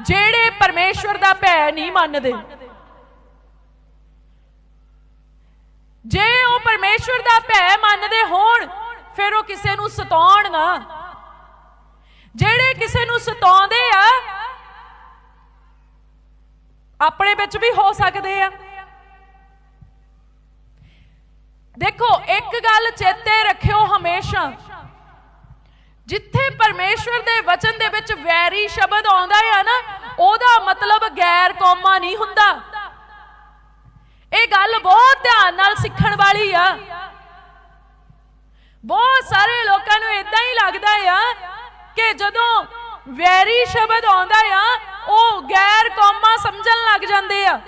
ਜਿਹੜੇ ਪਰਮੇਸ਼ਵਰ ਦਾ ਭੈ ਨਹੀਂ ਮੰਨਦੇ। ਜੇ ਉਹ ਪਰਮੇਸ਼ਵਰ ਦਾ ਭੈ ਮੰਨਦੇ ਹੋਣ, ਫਿਰ ਉਹ ਕਿਸੇ ਨੂੰ ਸਤਾਉਣ ਨਾ। ਜਿਹੜੇ ਕਿਸੇ ਨੂੰ ਸਤਾਉਂਦੇ ਆ, ਆਪਣੇ ਵਿੱਚ ਵੀ ਹੋ ਸਕਦੇ ਆ। ਦੇਖੋ, ਇੱਕ ਗੱਲ ਚੇਤੇ ਰੱਖਿਓ ਹਮੇਸ਼ਾ। ਜਿੱਥੇ ਪਰਮੇਸ਼ਵਰ ਦੇ ਵਚਨ ਦੇ ਵਿੱਚ ਵੈਰੀ ਸ਼ਬਦ ਆਉਂਦਾ ਹੈ ਨਾ, ਉਹਦਾ ਮਤਲਬ ਗੈਰ ਕੌਮਾਂ ਨਹੀਂ ਹੁੰਦਾ। ਇਹ ਗੱਲ ਬਹੁਤ ਧਿਆਨ ਨਾਲ ਸਿੱਖਣ ਵਾਲੀ ਆ। ਬਹੁਤ ਸਾਰੇ ਲੋਕਾਂ ਨੂੰ ਇਦਾਂ ਹੀ ਲੱਗਦਾ ਆ ਕਿ ਜਦੋਂ ਵੈਰੀ ਸ਼ਬਦ ਆਉਂਦਾ ਆ, ਉਹ ਗੈਰ ਕੌਮਾਂ ਸਮਝਣ ਲੱਗ ਜਾਂਦੇ ਆ।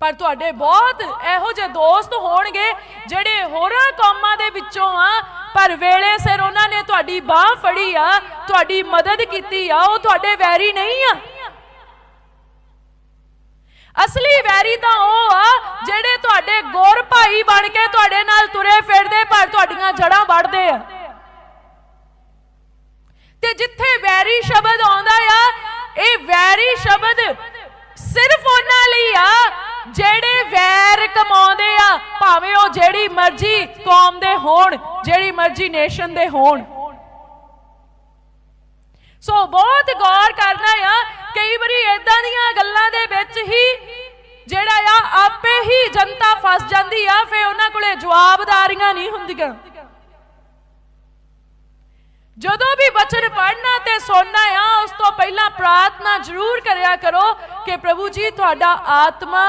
ਪਰ ਤੁਹਾਡੇ ਬਹੁਤ ਇਹੋ ਜਿਹੇ ਦੋਸਤ ਹੋਣਗੇ ਜਿਹੜੇ ਹੋਰਾਂ ਕੌਮਾਂ ਦੇ ਵਿੱਚੋਂ ਆ, ਪਰ ਵੇਲੇ ਸਿਰ ਉਹਨਾਂ ਨੇ ਤੁਹਾਡੀ ਬਾਹ ਫੜੀ ਆ, ਤੁਹਾਡੀ ਮਦਦ ਕੀਤੀ ਆ, ਉਹ ਤੁਹਾਡੇ ਵੈਰੀ ਨਹੀਂ ਆ। ਅਸਲੀ ਵੈਰੀ ਤਾਂ ਉਹ ਆ ਜਿਹੜੇ ਤੁਹਾਡੇ ਗੋਰ ਭਾਈ ਬਣ ਕੇ ਤੁਹਾਡੇ ਨਾਲ ਤੁਰੇ ਫਿਰਦੇ, ਪਰ ਤੁਹਾਡੀਆਂ ਜੜਾਂ ਵੜਦੇ ਆ। ਤੇ ਜਿੱਥੇ ਵੈਰੀ ਸ਼ਬਦ ਆਉਂਦਾ ਆ, ਇਹ ਵੈਰੀ ਸ਼ਬਦ ਸਿਰਫ ਉਹਨਾਂ ਲਈ ਆ ਜਿਹੜੇ ਵੈਰ ਕਮਾਉਂਦੇ ਆ, ਭਾਵੇਂ ਉਹ ਜਿਹੜੀ ਮਰਜ਼ੀ ਕੌਮ ਦੇ ਹੋਣ, ਜਿਹੜੀ ਮਰਜ਼ੀ ਨੇਸ਼ਨ ਦੇ ਹੋਣ। ਸੋ ਬਹੁਤ ਗੌਰ ਕਰਨਾ ਆ, ਕਈ ਵਾਰੀ ਇਦਾਂ ਦੀਆਂ ਗੱਲਾਂ ਦੇ ਵਿੱਚ ਹੀ ਜਿਹੜਾ ਆ, ਆਪੇ ਹੀ ਜਨਤਾ ਫਸ ਜਾਂਦੀ ਆ ਫੇ ਉਹਨਾਂ ਕੋਲੇ ਜਵਾਬਦਾਰੀਆਂ ਨਹੀਂ ਹੁੰਦੀਆਂ। ਜਦੋਂ ਵੀ ਵਚਨ ਪੜਨਾ ਤੇ ਸੁਣਨਾ ਆ, ਉਸ ਤੋਂ ਪਹਿਲਾਂ ਪ੍ਰਾਰਥਨਾ ਜ਼ਰੂਰ ਕਰਿਆ ਕਰੋ ਕਿ ਪ੍ਰਭੂ ਜੀ, ਤੁਹਾਡਾ ਆਤਮਾ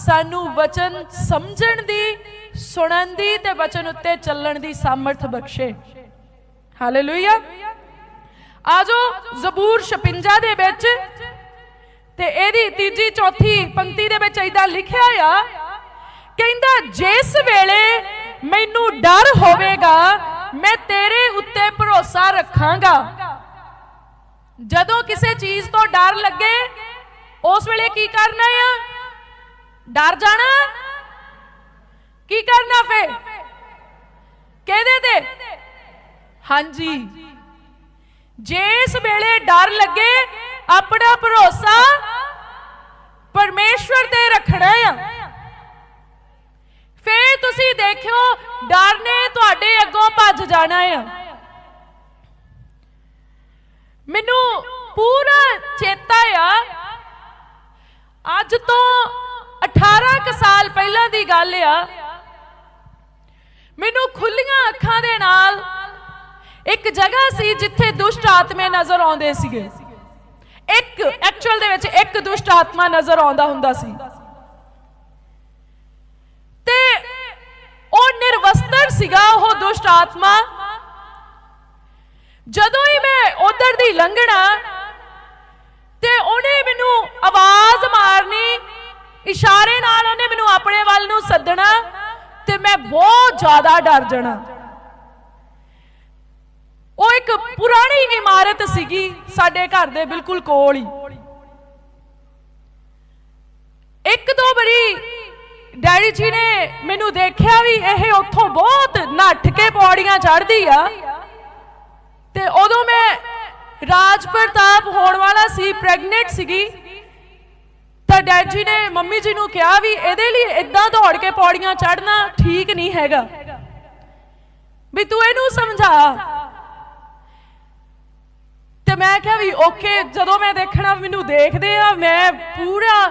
ਸਾਨੂੰ ਵਚਨ ਸਮਝਣ ਦੀ, ਸੁਣਨ ਦੀ ਤੇ ਵਚਨ ਉੱਤੇ ਚੱਲਣ ਦੀ ਸਾਮਰਥ ਬਖਸ਼ੇ। ਹਾਲੇਲੂਇਆ ਆਜੋ ਜ਼ਬੂਰ 56 ਦੇ ਵਿੱਚ ਤੇ ਇਹਦੀ ਤੀਜੀ, ਚੌਥੀ ਪੰਕਤੀ ਦੇ ਵਿੱਚ ਇਦਾਂ ਲਿਖਿਆ ਆ, ਕਹਿੰਦਾ, ਜਿਸ ਵੇਲੇ ਮੈਨੂੰ ਡਰ ਹੋਵੇਗਾ, ਮੈਂ ਤੇਰੇ ਉੱਤੇ ਭਰੋਸਾ ਰੱਖਾਂਗਾ। ਜਦੋਂ ਕਿਸੇ ਚੀਜ਼ ਤੋਂ ਡਰ ਲੱਗੇ, ਉਸ ਵੇਲੇ ਕੀ ਕਰਨਾ ਆ? ਡਰ ਜਾਣਾ? ਕੀ ਕਰਨਾ ਫੇ ਕਿਹਦੇ ਤੇ। ਹਾਂਜੀ। ਜਿਸ ਵੇਲੇ ਡਰ ਲੱਗੇ, ਆਪਣਾ ਭਰੋਸਾ ਪਰਮੇਸ਼ਵਰ ਤੇ ਰੱਖਣਾ ਆ। ਫੇਰ ਤੁਸੀਂ ਦੇਖਿਓ, ਡਰ ਨੇ ਤੁਹਾਡੇ ਅੱਗੋਂ ਭੱਜ ਜਾਣਾ ਆ। ਮੈਨੂੰ ਪੂਰਾ ਚੇਤਾ ਆ। ਅੱਜ ਤੋਂ 18 ਕ ਸਾਲ ਪਹਿਲਾਂ ਦੀ ਗੱਲ ਆ। ਮੈਨੂੰ ਖੁੱਲੀਆਂ ਅੱਖਾਂ ਦੇ ਨਾਲ ਇੱਕ ਜਗ੍ਹਾ ਸੀ ਜਿੱਥੇ ਦੁਸ਼ਟ ਆਤਮੇ ਨਜ਼ਰ ਆਉਂਦੇ ਸੀਗੇ। ਇੱਕ ਐਕਚੁਅਲ ਦੇ ਵਿੱਚ ਇੱਕ ਦੁਸ਼ਟ ਆਤਮਾ ਨਜ਼ਰ ਆਉਂਦਾ ਹੁੰਦਾ ਸੀ। ਤੇ ਉਹ ਨਿਰਵਸਤਰ ਸੀਗਾ ਉਹ ਦੁਸ਼ਟ ਆਤਮਾ। ਜਦੋਂ ਹੀ ਦੀ ਲੰਘਣਾ ਤੇ ਉਹਨੇ ਮੈਨੂੰ ਆਵਾਜ਼ ਮਾਰਨੀ, ਇਸ਼ਾਰੇ ਨਾਲ ਉਹਨੇ ਮੈਨੂੰ ਆਪਣੇ ਵੱਲ ਨੂੰ ਸੱਦਣਾ ਤੇ ਮੈਂ ਬਹੁਤ ਜ਼ਿਆਦਾ ਡਰ ਜਾਣਾ। ਉਹ ਇੱਕ ਪੁਰਾਣੀ ਇਮਾਰਤ ਸੀਗੀ ਸਾਡੇ ਘਰ ਦੇ ਬਿਲਕੁਲ ਕੋਲ ਹੀ। ਇੱਕ ਦੋ ਵਾਰੀ ਡੈਡੀ ਜੀ ਨੇ ਮੈਨੂੰ ਦੇਖਿਆ ਵੀ ਇਹ ਉੱਥੋਂ ਬਹੁਤ ਨੱਠ ਕੇ ਪੌੜੀਆਂ ਚੜ੍ਹਦੀ ਆ। ਤੇ ਉਦੋਂ ਮੈਂ ਰਾਜ ਪ੍ਰਤਾਪ ਹੋਣ ਵਾਲਾ ਸੀ ਪ੍ਰੈਗਨੈਂਟ ਸੀਗੀ। ਤਾਂ ਡੈਡ ਜੀ ਨੇ ਮੰਮੀ ਜੀ ਨੂੰ ਕਿਹਾ ਵੀ ਇਹਦੇ ਲਈ ਇਦਾਂ ਦੌੜ ਕੇ ਪੌੜੀਆਂ ਚੜਨਾ ਠੀਕ ਨਹੀਂ ਹੈਗਾ। ਵੀ ਤੂੰ ਇਹਨੂੰ ਸਮਝਾ। ਤੇ ਮੈਂ ਕਿਹਾ ਵੀ ਓਕੇ, ਜਦੋਂ ਮੈਂ ਦੇਖਣਾ, ਮੈਨੂੰ ਦੇਖਦੇ ਆ, ਮੈਂ ਪੂਰਾ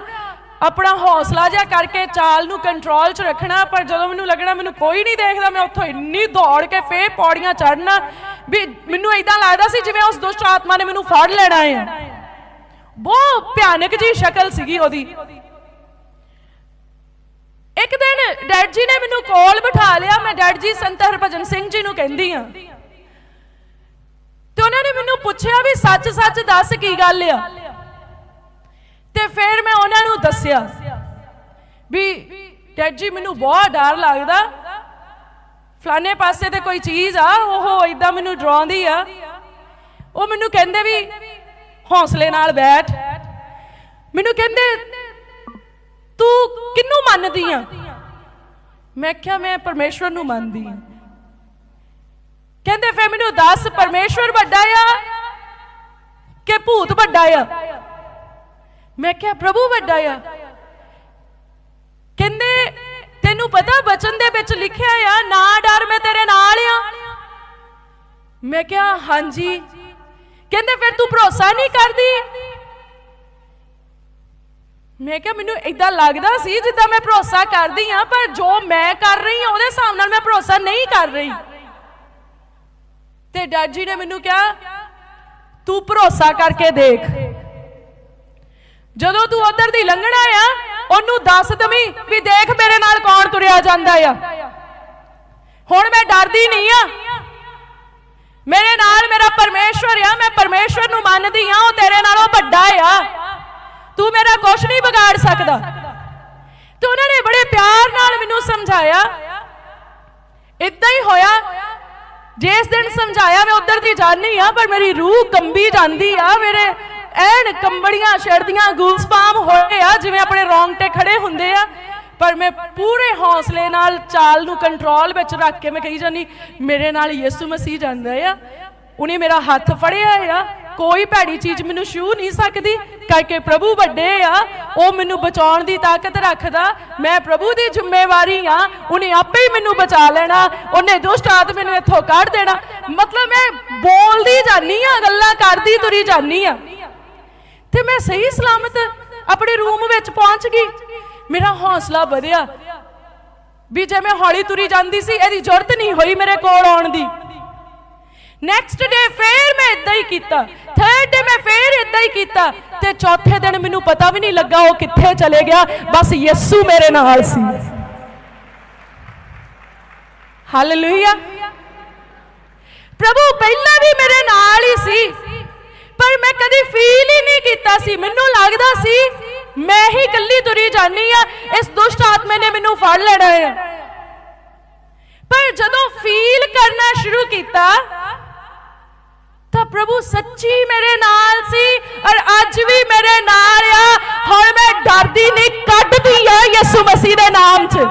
ਆਪਣਾ ਹੌਸਲਾ ਜਿਹਾ ਕਰਕੇ ਚਾਲ ਨੂੰ ਕੰਟਰੋਲ 'ਚ ਰੱਖਣਾ, ਪਰ ਜਦੋਂ ਮੈਨੂੰ ਲੱਗਣਾ ਮੈਨੂੰ ਕੋਈ ਨਹੀਂ ਦੇਖਦਾ, ਮੈਂ ਉੱਥੋਂ ਇੰਨੀ ਦੌੜ ਕੇ ਫੇਰ ਪੌੜੀਆਂ ਚੜ੍ਹਨਾ। ਵੀ ਮੈਨੂੰ ਇਦਾਂ ਲੱਗਦਾ ਸੀ ਜਿਵੇਂ ਉਸ ਦੁਸ਼ਟ ਆਤਮਾ ਨੇ ਮੈਨੂੰ ਫੜ ਲੈਣਾ ਹੈ ਬਹੁਤ ਭਿਆਨਕ ਜੀ ਸ਼ਕਲ ਸੀਗੀ ਉਹਦੀ। ਇੱਕ ਦਿਨ ਡੈਡ ਜੀ ਨੇ ਮੈਨੂੰ ਕੋਲ ਬਿਠਾ ਲਿਆ, ਮੈਂ ਡੈਡ ਜੀ ਸੰਤ ਹਰਭਜਨ ਸਿੰਘ ਜੀ ਨੂੰ ਕਹਿੰਦੀ ਆ। ਤੇ ਉਹਨਾਂ ਨੇ ਮੈਨੂੰ ਪੁੱਛਿਆ ਵੀ ਸੱਚ ਸੱਚ ਦੱਸ ਕੀ ਗੱਲ ਆ? ਤੇ ਫਿਰ ਮੈਂ ਉਹਨਾਂ ਨੂੰ ਦੱਸਿਆ ਵੀ ਡੈਡ ਜੀ, ਮੈਨੂੰ ਬਹੁਤ ਡਰ ਲੱਗਦਾ। ਫਲਾਣੇ ਪਾਸੇ ਤੇ ਕੋਈ ਚੀਜ਼ ਆ, ਉਹ ਇਦਾਂ ਮੈਨੂੰ ਡਰਾਉਂਦੀ ਆ। ਉਹ ਮੈਨੂੰ ਕਹਿੰਦੇ ਵੀ ਹੌਸਲੇ ਨਾਲ ਬੈਠ। ਮੈਨੂੰ ਕਹਿੰਦੇ, ਤੂੰ ਕਿੰਨੂੰ ਮੰਨਦੀ ਆ? ਮੈਂ ਕਿਹਾ, ਮੈਂ ਪਰਮੇਸ਼ਵਰ ਨੂੰ ਮੰਨਦੀ ਆ। ਕਹਿੰਦੇ ਫੇ ਮੈਨੂੰ ਦੱਸ, ਪਰਮੇਸ਼ਵਰ ਵੱਡਾ ਆ ਕਿ ਭੂਤ ਵੱਡਾ ਆ? ਮੈਂ ਕਿਹਾ, ਪ੍ਰਭੂ, ਵੱਡਾ ਆ। ਕਹਿੰਦੇ, ਤੈਨੂੰ ਪਤਾ, ਬਚਨ ਦੇ ਵਿੱਚ ਲਿਖਿਆ ਆ, ਨਾ ਡਰ, ਮੈਂ ਤੇਰੇ ਨਾਲ ਆ। ਮੈਂ ਕਿਹਾ, ਹਾਂਜੀ। ਕਹਿੰਦੇ, ਫਿਰ ਤੂੰ ਭਰੋਸਾ ਨਹੀਂ ਕਰਦੀ? ਮੈਂ ਕਿਹਾ, ਮੈਨੂੰ ਇਦਾਂ ਲੱਗਦਾ ਸੀ, ਜਿੱਦਾਂ ਮੈਂ ਭਰੋਸਾ ਕਰਦੀ ਆ, ਪਰ ਜੋ ਮੈਂ ਕਰ ਰਹੀ ਆ, ਉਹਦੇ ਹਿਸਾਬ ਨਾਲ ਮੈਂ ਭਰੋਸਾ ਨਹੀਂ ਕਰ ਰਹੀ। ਤੇ ਡੈਡ ਜੀ ਨੇ ਮੈਨੂੰ ਕਿਹਾ, ਤੂੰ ਭਰੋਸਾ ਕਰਕੇ ਦੇਖ। ਜਦੋਂ ਤੂੰ ਉਧਰ ਦੀ ਲੰਘਣਾ ਆ ਉਹਨੂੰ ਦੱਸ ਦਵੀਂ ਵੀ ਦੇਖ ਮੇਰੇ ਨਾਲ ਕੌਣ ਤੁਰਿਆ ਜਾਂਦਾ ਆ। ਹੁਣ ਮੈਂ ਡਰਦੀ ਨਹੀਂ ਆ। ਮੇਰੇ ਨਾਲ ਮੇਰਾ ਪਰਮੇਸ਼ਵਰ ਆ, ਮੈਂ ਪਰਮੇਸ਼ਵਰ ਨੂੰ ਮੰਨਦੀ ਆ, ਉਹ ਤੇਰੇ ਨਾਲੋਂ ਵੱਡਾ ਆ। ਤੂੰ ਮੇਰਾ ਕੁਝ ਨਹੀਂ ਵਿਗਾੜ ਸਕਦਾ। ਤੇ ਉਹਨਾਂ ਨੇ ਬੜੇ ਪਿਆਰ ਨਾਲ ਮੈਨੂੰ ਸਮਝਾਇਆ। ਇਦਾਂ ਹੀ ਹੋਇਆ। ਜਿਸ ਦਿਨ ਸਮਝਾਇਆ, ਮੈਂ ਉਧਰ ਦੀ ਜਾਣੀ ਆ, ਪਰ ਮੇਰੀ ਰੂਹ ਕੰਬੀ ਜਾਂਦੀ ਆ, ਮੇਰੇ ਐਨ ਕੰਬੜੀਆਂ ਛੜਦੀਆਂ ਗੂਸਪਾਮ ਹੋਏ ਆ, ਜਿਵੇਂ ਆਪਣੇ ਰੌਂਗਟੇ ਖੜੇ ਹੁੰਦੇ ਆ। ਪਰ ਮੈਂ ਪੂਰੇ ਹੌਸਲੇ ਨਾਲ ਚਾਲ ਨੂੰ ਕੰਟਰੋਲ ਵਿੱਚ ਰੱਖ ਕੇ ਮੈਂ ਕਹੀ ਜਾਨੀ ਮੇਰੇ ਨਾਲ ਯਿਸੂ ਮਸੀਹ ਜਾਂਦਾ ਆ। ਉਹਨੇ ਮੇਰਾ ਹੱਥ ਫੜਿਆ ਆ। ਕੋਈ ਭੈੜੀ ਚੀਜ਼ ਮੈਨੂੰ ਛੂ ਨਹੀਂ ਸਕਦੀ, ਕਰਕੇ ਪ੍ਰਭੂ ਵੱਡੇ ਆ। ਉਹ ਮੈਨੂੰ ਬਚਾਉਣ ਦੀ ਤਾਕਤ ਰੱਖਦਾ। ਮੈਂ ਪ੍ਰਭੂ ਦੀ ਜ਼ਿੰਮੇਵਾਰੀ ਆ। ਉਹਨੇ ਆਪੇ ਹੀ ਮੈਨੂੰ ਬਚਾ ਲੈਣਾ। ਉਹਨੇ ਦੁਸ਼ਟ ਆਤਮੇ ਨੂੰ ਇੱਥੋਂ ਕੱਢ ਦੇਣਾ। ਮਤਲਬ ਮੈਂ ਬੋਲਦੀ ਜਾਨੀ ਆ, ਗੱਲਾਂ ਕਰਦੀ ਤੁਰੀ ਜਾਨੀ ਆ। ਤੇ ਮੈਂ ਸਹੀ ਸਲਾਮਤ ਆਪਣੇ ਰੂਮ ਵਿੱਚ ਪਹੁੰਚ ਗਈ, ਮੇਰਾ ਹੌਸਲਾ ਵਧਿਆ। ਵੀ ਜੇ ਮੈਂ ਹੌਲੀ ਤੁਰੀ ਜਾਂਦੀ ਸੀ, ਇਹਦੀ ਜ਼ਰੂਰਤ ਨਹੀਂ ਹੋਈ ਮੇਰੇ ਕੋਲ ਆਉਣ ਦੀ। ਨੈਕਸਟ ਡੇ ਫੇਰ ਮੈਂ ਇਦਾਂ ਹੀ ਕੀਤਾ। ਥਰਡ ਡੇ ਮੈਂ ਫੇਰ ਇਦਾਂ ਹੀ ਕੀਤਾ। ਤੇ ਚੌਥੇ ਦਿਨ ਮੈਨੂੰ ਪਤਾ ਵੀ ਨਹੀਂ ਲੱਗਾ ਉਹ ਕਿੱਥੇ ਚਲੇ ਗਿਆ, ਬਸ ਯਿਸੂ ਮੇਰੇ ਨਾਲ ਸੀ। ਹਾਲੇਲੂਇਆ ਪ੍ਰਭੂ ਪਹਿਲਾਂ ਵੀ ਮੇਰੇ ਨਾਲ ਹੀ ਸੀ। ਪਰ ਮੈਂ ਕਦੀ ਫੀਲ ਹੀ ਨਹੀਂ ਕੀਤਾ ਸੀ। ਮੈਨੂੰ ਲੱਗਦਾ ਸੀ, ਮੈਂ ਹੀ ਇਕੱਲੀ ਤੁਰੀ ਜਾਨੀ ਆ ਇਸ ਦੁਸ਼ਟ ਆਤਮੇ ਨੇ ਮੈਨੂੰ ਫੜ ਲੈਣਾ ਹੈ। ਪਰ ਜਦੋਂ ਫੀਲ ਕਰਨਾ ਸ਼ੁਰੂ ਕੀਤਾ, ਤਾਂ ਪ੍ਰਭੂ ਸੱਚੀ ਮੇਰੇ ਨਾਲ ਸੀ ਔਰ ਅੱਜ ਵੀ ਮੇਰੇ ਨਾਲ ਆ। ਹੁਣ ਮੈਂ ਡਰਦੀ ਨਹੀਂ ਕੱਢਦੀ ਆ ਯਿਸੂ ਮਸੀਹ ਦੇ ਨਾਮ 'ਚ।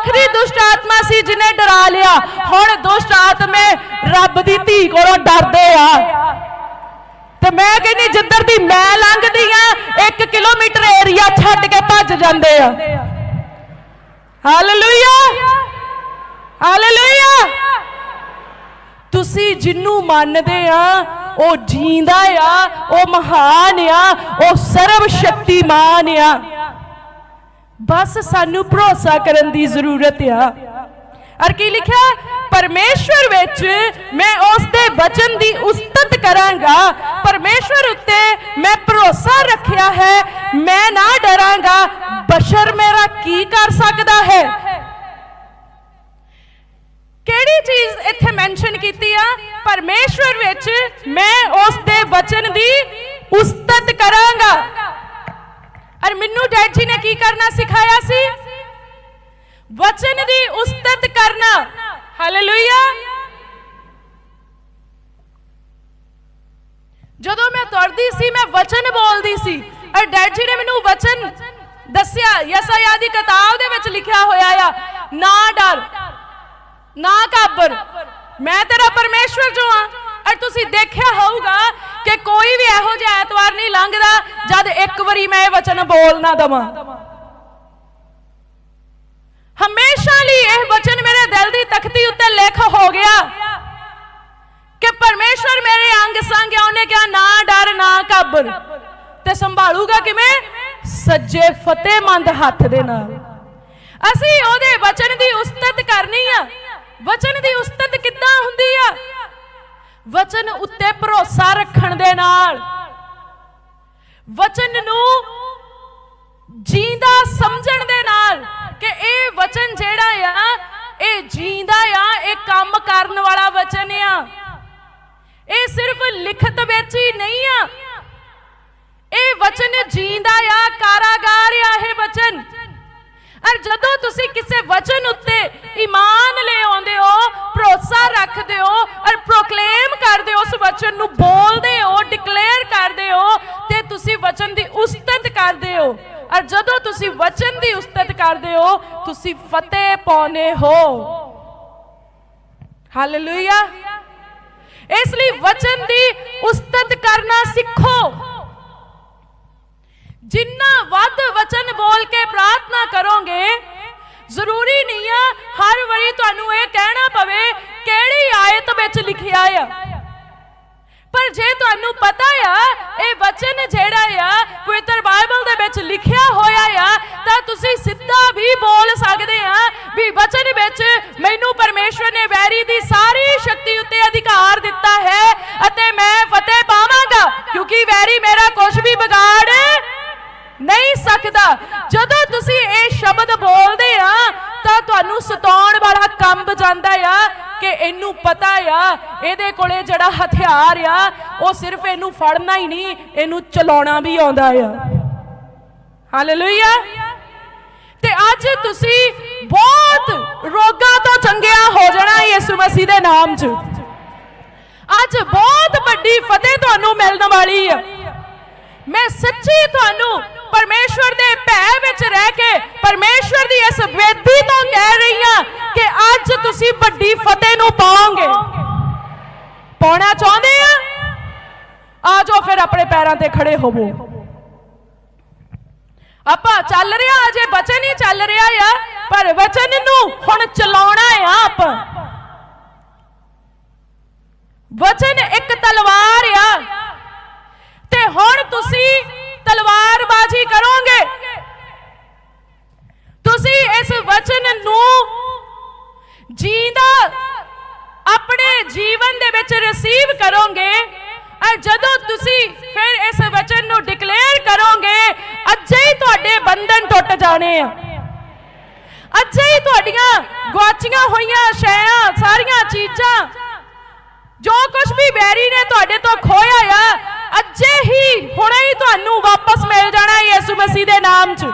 ਆਖਰੀ ਦੁਸ਼ਟ ਆਤਮਾ ਸੀ ਜਿਹਨੇ ਡਰਾ ਲਿਆ। ਹੁਣ ਦੁਸ਼ਟ ਆਤਮੇ ਰੱਬ ਦੀ ਧੀ ਕੋਲੋਂ ਡਰਦੇ ਆ। ਤੇ ਮੈਂ ਕਹਿੰਦੀ, ਜਿੱਧਰ ਦੀ ਮੈਂ ਲੰਘਦੀ ਆ 1 ਕਿਲੋਮੀਟਰ ਏਰੀਆ ਛੱਡ ਕੇ ਭੱਜ ਜਾਂਦੇ ਆ। ਹਾਲੇਲੂਇਆ ਹਾਲੇਲੂਇਆ ਤੁਸੀਂ ਜਿੰਨੂੰ ਮੰਨਦੇ ਆ, ਉਹ ਜੀਂਦਾ ਆ, ਉਹ ਮਹਾਨ ਆ, ਉਹ ਸਰਵ ਸ਼ਕਤੀਮਾਨ ਆ। ਬਸ ਸਾਨੂੰ ਭਰੋਸਾ ਕਰਨ ਦੀ ਜ਼ਰੂਰਤ ਆ। ਔਰ ਕੀ ਲਿਖਿਆ? ਪਰਮੇਸ਼ਵਰ ਵਿੱਚ ਮੈਂ ਉਸ ਦੇ ਵਚਨ ਦੀ ਉਸਤਤ ਕਰਾਂਗਾ। ਪਰਮੇਸ਼ਵਰ ਉੱਤੇ ਮੈਂ ਜਦ ਇੱਕ ਵਾਰੀ ਮੈਂ ਇਹ ਵਚਨ ਬੋਲ ਨਾ ਦਵਾਂ। ਹਮੇਸ਼ਾ ਲਈ ਇਹ ਵਚਨ ਮੇਰੇ ਦਿਲ ਦੀ ਤਖਤੀ ਉੱਤੇ ਲਿਖ ਹੋ ਗਿਆ ਕਿ ਪਰਮੇਸ਼ਵਰ ਮੇਰੇ ਅੰਗ ਸੰਗ ਆ, ਉਹਨੇ ਕਿਹਾ, ਨਾ ਡਰ, ਨਾ ਕਾਬਰ ਤੇ ਸੰਭਾਲੂਗਾ ਕਿਵੇਂ? ਸੱਜੇ ਫਤਿਹਮੰਦ ਹੱਥ ਦੇ ਨਾਲ। ਅਸੀਂ ਉਹਦੇ ਵਚਨ ਦੀ ਉਸਤਤ ਕਰਨੀ ਆ। ਵਚਨ ਦੀ ਉਸਤਤ ਕਿੱਦਾਂ ਹੁੰਦੀ ਆ? ਵਚਨ ਉੱਤੇ ਭਰੋਸਾ ਰੱਖਣ ਦੇ ਨਾਲ। ਵਚਨ ਨੂੰ ਜੀਂਦਾ ਸਮਝਣ ਦੇ ਨਾਲ ਕਿ ਇਹ ਵਚਨ ਜਿਹੜਾ ਆ, ਇਹ ਜੀਂਦਾ ਆ, ਇਹ ਕੰਮ ਕਰਨ ਵਾਲਾ ਵਚਨ ਆ। ਇਹ ਸਿਰਫ ਲਿਖਤ ਵਿੱਚ ਹੀ ਨਹੀਂ ਆ। ਇਹ ਵਚਨ ਜੀਂਦਾ ਆ, ਕਾਰਾਗਾਰ ਆ ਇਹ ਵਚਨ। ਔਰ ਜਦੋਂ ਤੁਸੀਂ ਕਿਸੇ ਵਚਨ ਉੱਤੇ ਈਮਾਨ ਲੈ ਆਉਂਦੇ ਹੋ, ਭਰੋਸਾ ਰੱਖਦੇ ਹੋ ਔਰ ਪ੍ਰੋਕਲੇਮ ਕਰਦੇ ਹੋ ਉਸ ਵਚਨ ਨੂੰ, ਬੋਲਦੇ ਹੋ ਡਿਕਲੇਅਰ ਕਰਦੇ ਹੋ, ਤੇ ਤੁਸੀਂ ਵਚਨ ਦੀ ਉਸਤਤ ਕਰਦੇ ਹੋ। ਔਰ ਜਦੋਂ ਤੁਸੀਂ ਵਚਨ ਦੀ ਉਸਤਤ ਕਰਦੇ ਹੋ, ਤੁਸੀਂ ਫਤਿਹ ਪਾਉਨੇ ਹੋ। ਹਾਲੇਲੂਇਆ ਇਸ ਲਈ ਵਚਨ ਦੀ ਉਸਤਤ ਕਰਨਾ ਸਿੱਖੋ। ਜਿੰਨਾ ਵੱਧ ਵਚਨ ਬੋਲ ਕੇ ਪ੍ਰਾਰਥਨਾ ਕਰੋਗੇ, ਜ਼ਰੂਰੀ ਨਹੀਂ ਆ ਹਰ ਵਾਰੀ ਤੁਹਾਨੂੰ ਇਹ ਕਹਿਣਾ ਪਵੇ ਕਿਹੜੀ ਆਇਤ ਵਿੱਚ ਲਿਖਿਆ ਆ। ਪਰ ਜੇ ਤੁਹਾਨੂੰ ਪਤਾ ਆ, ਇਹ ਵਚਨ ਜਿਹੜਾ ਆ, ਪਵਿੱਤਰ ਬਾਈਬਲ ਦੇ ਵਿੱਚ ਲਿਖਿਆ ਹੋਇਆ ਆ, ਤਾਂ ਤੁਸੀਂ ਸਿੱਧਾ ਵੀ ਬੋਲ ਸਕਦੇ ਆ ਵੀ ਵਚਨ ਵਿੱਚ ਮੈਨੂੰ ਪਰਮੇਸ਼ਵਰ ਨੇ ਵੈਰੀ ਦੀ ਸਾਰੀ ਸ਼ਕਤੀ ਉੱਤੇ ਅਧਿਕਾਰ ਦਿੱਤਾ ਹੈ ਅਤੇ ਮੈਂ ਫਤਿਹ ਪਾਵਾਂਗਾ ਕਿਉਂਕਿ ਵੈਰੀ ਮੇਰਾ ਕੁਝ ਵੀ ਵਿਗਾੜ ਨਹੀਂ ਸਕਦਾ ਜਦੋਂ ਤੁਸੀਂ ਇਹ ਸ਼ਬਦ ਬੋਲਦੇ ਆ ਤਾਂ ਇਹਨੂੰ ਪਤਾ ਆ, ਇਹਦੇ ਕੋਲੇ ਜਿਹੜਾ ਹਥਿਆਰ ਆ, ਉਹ ਸਿਰਫ ਇਹਨੂੰ ਫੜਨਾ ਹੀ ਨਹੀਂ, ਇਹਨੂੰ ਚਲਾਉਣਾ ਵੀ ਆਉਂਦਾ ਆ। ਹਾਲੇਲੂਇਆ ਤੇ ਅੱਜ ਤੁਸੀਂ ਬਹੁਤ ਰੋਗਾਂ ਤੋਂ ਚੰਗਿਆ ਹੋ ਜਾਣਾ ਯਿਸੂ ਮਸੀਹ ਦੇ ਨਾਮ 'ਚ ਅੱਜ ਬਹੁਤ ਵੱਡੀ ਫਤਿਹ ਤੁਹਾਨੂੰ ਮਿਲਣ ਵਾਲੀ ਆ ਮੈਂ ਸੱਚੀ ਤੁਹਾਨੂੰ ਪਰਮੇਸ਼ਵਰ ਦੇ ਭੈ ਵਿੱਚ ਰਹਿ ਕੇ ਪਰਮੇਸ਼ਵਰ ਦੀ ਇਸ ਬੇਦੀ ਤੋਂ ਕਹਿ ਰਹੀ ਹਾਂ ਕਿ ਅੱਜ ਤੁਸੀਂ ਵੱਡੀ ਫਤਿਹ ਨੂੰ ਪਾਓਗੇ ਪਾਉਣਾ ਚਾਹੁੰਦੇ ਆ ਆ ਜਾਓ ਫਿਰ ਆਪਣੇ ਪੈਰਾਂ ਤੇ ਖੜੇ ਹੋਵੋ। ਆਪਾਂ ਚੱਲ ਰਿਹਾ, ਅਜੇ ਬਚਨ ਹੀ ਚੱਲ ਰਿਹਾ ਆ, ਪਰ ਵਚਨ ਨੂੰ ਹੁਣ ਚਲਾਉਣਾ ਆ ਆਪਾਂ। ਵਚਨ ਇੱਕ ਤਲਵਾਰ ਆ। ਤੇ ਹੁਣ ਤੁਸੀਂ ਤਲਵਾਰਬਾਜ਼ੀ ਕਰੋਗੇ। ਤੁਸੀਂ ਇਸ ਵਚਨ ਨੂੰ ਜੀਂਦਾ, ਆਪਣੇ ਜੀਵਨ ਦੇ ਵਿੱਚ ਰਿਸੀਵ ਕਰੋਗੇ। ਔਰ ਜਦੋਂ ਤੁਸੀਂ ਫਿਰ ਇਸ ਵਚਨ ਨੂੰ ਡਿਕਲੇਅਰ ਕਰੋਗੇ, ਅੱਜੇ ਹੀ ਤੁਹਾਡੇ ਬੰਧਨ ਟੁੱਟ ਜਾਣੇ ਆ। ਅੱਜੇ ਹੀ ਤੁਹਾਡੀਆਂ ਗਵਾਚੀਆਂ ਹੋਈਆਂ ਸ਼ੈਆਂ, ਸਾਰੀਆਂ ਚੀਜ਼ਾਂ ਜੋ ਕੁਝ ਵੀ ਬੈਰੀ ਨੇ ਤੁਹਾਡੇ ਤੋਂ ਖੋਇਆ ਆ, ਅੱਜੇ ਹੀ ਹੁਣੇ ਹੀ ਤੁਹਾਨੂੰ ਵਾਪਸ ਮਿਲ ਜਾਣਾ ਯਿਸੂ ਮਸੀਹ ਦੇ ਨਾਮ 'ਚ।